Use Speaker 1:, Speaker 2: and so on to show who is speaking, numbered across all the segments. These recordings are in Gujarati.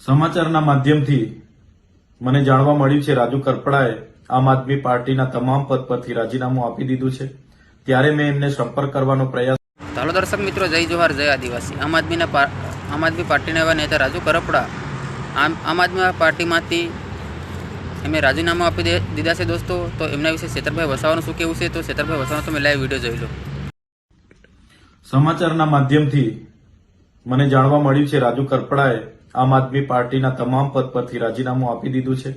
Speaker 1: સમાચારના માધ્યમથી મને જાણવા મળ્યું છે રાજુ કરપડાએ આમ આદમી પાર્ટીના તમામ પદ પરથી રાજીનામું આપી દીધું છે. ત્યારે મેં એમને સંપર્ક કરવાનો પ્રયાસ
Speaker 2: ચાલો દર્શક મિત્રો જય જોહાર જય આદિવાસી. આમ આદમીના આમ આદમી પાર્ટીના એવા નેતા રાજુ કરપડા આમ આમ આદમી પાર્ટીમાંથી એમને રાજીનામું આપી દીધા છે દોસ્તો. તો એમના વિશે શેતરભાઈ વસાવાનું શું કેવું છે? તો શેતરભાઈ વસાવાનું તમે લાઈવ વીડિયો જોઈ લો.
Speaker 1: સમાચારના માધ્યમથી મને જાણવા મળ્યું છે રાજુ કરપડાએ આમ આદમી પાર્ટીના તમામ પદ પરથી રાજીનામું આપી દીધું છે.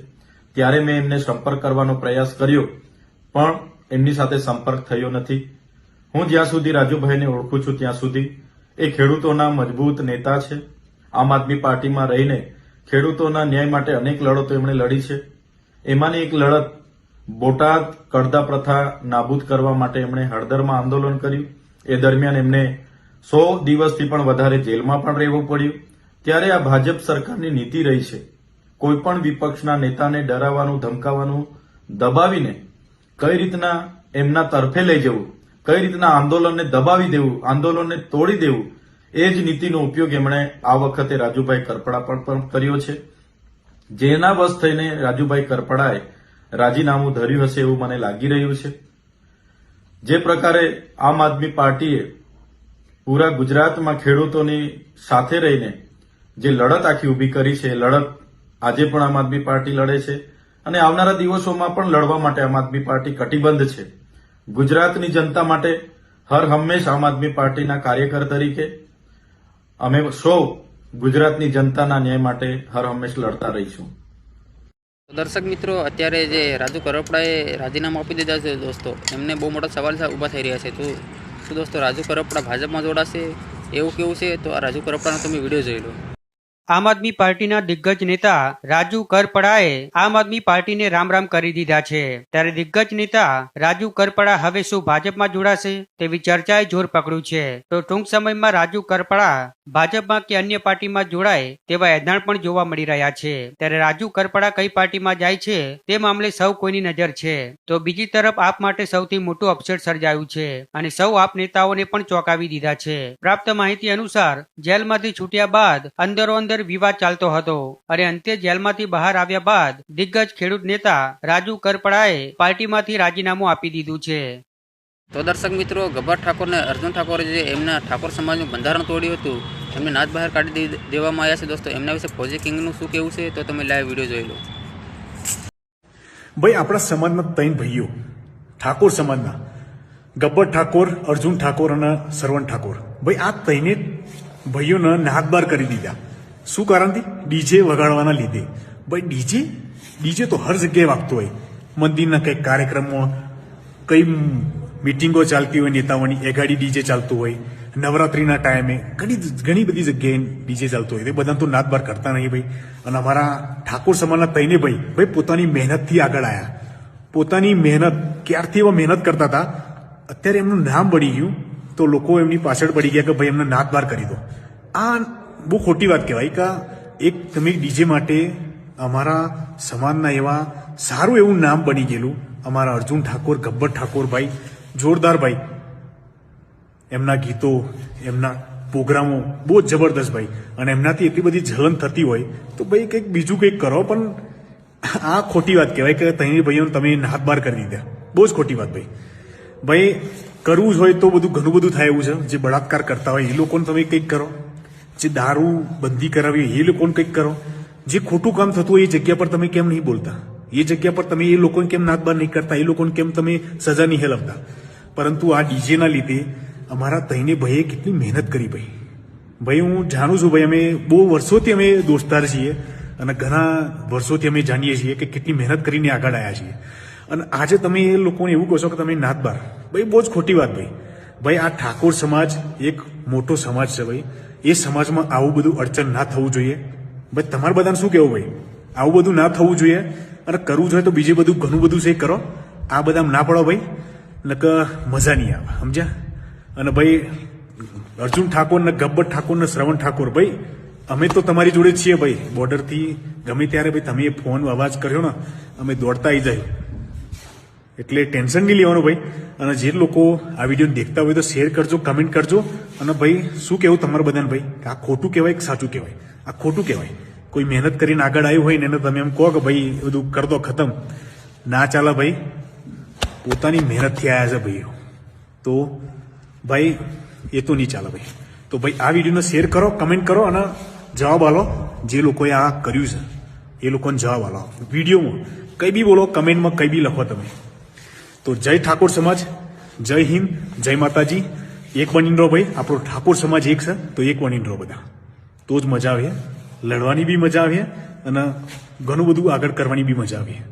Speaker 1: ત્યારે મેં એમને સંપર્ક કરવાનો પ્રયાસ કર્યો, પણ એમની સાથે સંપર્ક થયો નથી. હું જ્યાં સુધી રાજુભાઈને ઓળખું છું ત્યાં સુધી એ ખેડૂતોના મજબૂત નેતા છે. આમ આદમી પાર્ટીમાં રહીને ખેડૂતોના ન્યાય માટે અનેક લડતો એમણે લડી છે. એમાંની એક લડત બોટાદ કડદા પ્રથા નાબૂદ કરવા માટે એમણે હળદરમાં આંદોલન કર્યું. એ દરમિયાન એમને સો દિવસથી પણ વધારે જેલમાં પણ રહેવું પડ્યું. ત્યારે આ ભાજપ સરકારની નીતિ રહી છે. કોઈ પણ વિપક્ષના નેતાને ડરાવવાનું, ધમકાવવાનું, દબાવીને કઈ રીતના એમના તરફે લઈ જવું, કઈ રીતના આંદોલનને દબાવી દેવું, આંદોલનને તોડી દેવું, એ જ નીતિનો ઉપયોગ એમણે આ વખતે રાજુભાઈ કરપડા પણ કર્યો છે. જેના બસ થઈને રાજુભાઈ કરપડાએ રાજીનામું ધર્યું હશે એવું મને લાગી રહ્યું છે. જે પ્રકારે આમ આદમી પાર્ટીએ પૂરા ગુજરાતમાં ખેડૂતોની સાથે રહીને જે લડત આખી ઊભી કરી છે લડત આજે પણ આમ આદમી પાર્ટી લડે છે અને આવનારા દિવસોમાં પણ લડવા માટે આમ આદમી પાર્ટી કટિબદ્ધ છે. ગુજરાતની જનતા માટે હર હંમેશ આમ આદમી પાર્ટીના કાર્યકર તરીકે અમે સૌ ગુજરાતની જનતાના ન્યાય માટે હર હંમેશ લડતા રહીશું.
Speaker 2: દર્શક મિત્રો, અત્યારે જે રાજુ કરપડાએ રાજીનામું આપી દીધા છે દોસ્તો, એમને બહુ મોટા સવાલ ઊભા થઈ રહ્યા છે. તો શું દોસ્તો, રાજુ કરપડા ભાજપમાં જોડાશે? એવું કેવું છે? તો આ રાજુ કરપડાનો તમે વીડિયો જોઈ લો.
Speaker 3: આમ આદમી પાર્ટીના દિગ્ગજ નેતા રાજુ કરપડાએ આમ આદમી પાર્ટીને રામ રામ કરી દીધા છે. ત્યારે દિગ્ગજ નેતા રાજુ કરપડા હવે શું ભાજપમાં જોડાશે તેવી ચર્ચાએ જોર પકડ્યું છે. તો ટૂંક સમયમાં રાજુ કરપડા ભાજપમાં કે અન્ય પાર્ટીમાં જોડાય તેવા એધાણ પણ જોવા મળી રહ્યા છે. ત્યારે રાજુ કરપડા કઈ પાર્ટીમાં જાય છે તે મામલે સૌ કોઈની નજર છે. તો બીજી તરફ આપ માટે સૌથી મોટું અપસેટ સર્જાયું છે અને સૌ આપ નેતાઓને પણ ચોંકાવી દીધા છે. પ્રાપ્ત માહિતી અનુસાર જેલમાંથી છૂટ્યા બાદ અંદરો અંદર વિવાદ ચાલતો હતો અને અંતે જેલમાંથી બહાર આવ્યા બાદ દિગ્ગજ ખેડૂત નેતા રાજુ કરપડાએ પાર્ટીમાંથી રાજીનામું આપી દીધું છે.
Speaker 2: તો દર્શક મિત્રો, ગબ્બર ઠાકોરને અર્જુન ઠાકોરે જે એમના ઠાકોર સમાજનું બંધારણ તોડ્યું હતું એમને નાચ બહાર કાઢી દેવામાં આવ્યા છે દોસ્તો. એમના વિશે ફોજી કિંગનું શું કેવું છે તો તમે લાઈવ વીડિયો જોઈ લો.
Speaker 4: ભાઈ, આપણા સમાજના ત્રણ ભાઈઓ, ઠાકોર સમાજના, ગબ્બર ઠાકોર, અર્જુન ઠાકોર અને સરવણ ઠાકોર. ભાઈ, આ ત્રણે ભાઈઓને નાદબાર કરી દીધા. શું કારણથી ડીજે વગાડવાના લીધે. ભાઈ, ડીજે? ડીજે તો હર જગ્યાએ વાગતો હોય. મંદિરના કંઈક કાર્યક્રમો કઈ મિટિંગો ચાલતી હોય, નેતાઓની એગાડી ડીજે ચાલતું હોય. નવરાત્રીના ટાઈમે ઘણી ઘણી બધી જગ્યાએ ડીજે ચાલતો હોય. તે બધા તો નાદબાર કરતા નહીં ભાઈ. અને અમારા ઠાકોર સમાજના તઈને ભાઈ ભાઈ પોતાની મહેનતથી આગળ આવ્યા પોતાની મહેનત, ક્યારથી એવા મહેનત કરતા હતા? અત્યારે એમનું નામ બળી ગયું, તો લોકો એમની પાછળ પડી ગયા કે ભાઈ એમને નાદબાર કરી દો. આ બહુ ખોટી વાત કહેવાય કે એક તમે ડીજે માટે અમારા સમાજના એવા સારું એવું નામ બની ગયેલું અમારા અર્જુન ઠાકોર, ગબ્બર ઠાકોર ભાઈ, જોરદાર ભાઈ. એમના ગીતો, એમના પ્રોગ્રામો બહુ જ જબરદસ્ત ભાઈ. અને એમનાથી એટલી બધી જલન થતી હોય તો ભાઈ કંઈક બીજું કંઈક કરો, પણ આ ખોટી વાત કહેવાય કે તૈની ભાઈઓને તમે હાથ બાર કરી દીધા. બહુ જ ખોટી વાત ભાઈ. ભાઈ, કરવું જ હોય તો બધું ઘણું બધું થાય એવું છે. જે બળાત્કાર કરતા હોય એ લોકોને તમે કંઈક કરો. જે દારૂ બંધી કરાવી એ લોકોને કંઈક કરો. જે ખોટું કામ થતું હોય એ જગ્યા પર તમે કેમ નહીં બોલતા? એ જગ્યા પર તમે એ લોકોને કેમ નાતબાર નહીં કરતા? એ લોકોને કેમ તમે સજા નહીં હેલવતા પરંતુ આ ડીજેના લીધે અમારા તઈને ભાઈએ કેટલી મહેનત કરી ભાઈ. ભાઈ હું જાણું છું ભાઈ અમે બહુ વર્ષોથી અમે દોસ્તાર છીએ અને ઘણા વર્ષોથી અમે જાણીએ છીએ કે કેટલી મહેનત કરીને આગળ આવ્યા છીએ. અને આજે તમે એ લોકોને એવું કહો છો કે તમે નાતબાર ભાઈ બહુ જ ખોટી વાત ભાઈ. ભાઈ આ ઠાકોર સમાજ એક મોટો સમાજ છે ભાઈ. એ સમાજમાં આવું બધું અડચણ ના થવું જોઈએ. ભાઈ તમારે બધાને શું કહેવું ભાઈ? આવું બધું ના થવું જોઈએ અને કરવું જોઈએ તો બીજે બધું ઘણું બધું છે કરો. આ બધા ના પડો ભાઈ. નક મજા નહીં આવે. સમજ્યા? અને ભાઈ, અર્જુન ઠાકોર ને ગબ્બર ઠાકોર ને શ્રવણ ઠાકોર, ભાઈ, અમે તો તમારી જોડે છીએ ભાઈ. બોર્ડરથી ગમે ત્યારે ભાઈ તમે ફોન અવાજ કર્યો ને, અમે દોડતા આવી જાય. એટલે ટેન્શન નહીં લેવાનું ભાઈ. અને જે લોકો આ વીડિયો દેખતા હોય તો શેર કરજો કમેન્ટ કરજો. અને ભાઈ, શું કહેવું તમારા બધાને ભાઈ? આ ખોટું કહેવાય કે સાચું કહેવાય? આ ખોટું કહેવાય. કોઈ મહેનત કરીને આગળ આવ્યું હોય ને, એને તમે એમ કહો કે ભાઈ બધું કર દો, ખતમ. ના ચાલે ભાઈ. પોતાની મહેનતથી આવ્યા છે ભાઈઓ. તો ભાઈ, એ તો નહીં ચાલે ભાઈ. તો ભાઈ, આ વિડીયોને શેર કરો કમેન્ટ કરો અને જવાબ આલો જે લોકોએ આ કર્યું છે. એ લોકોને જવાબ આલો. વિડીયોમાં કંઈ બી બોલો, કમેન્ટમાં કંઈ બી લખો તમે. તો જય ઠાકોર સમાજ, જય હિન્દ, જય માતાજી. એક બની રહો ભાઈ, આપણો ઠાકોર સમાજ એક છે, તો એક બની રહો બધા. તો જ મજા આવે. લડવાની બી મજા આવે અને ઘણું બધું આગળ કરવાની બી મજા આવે.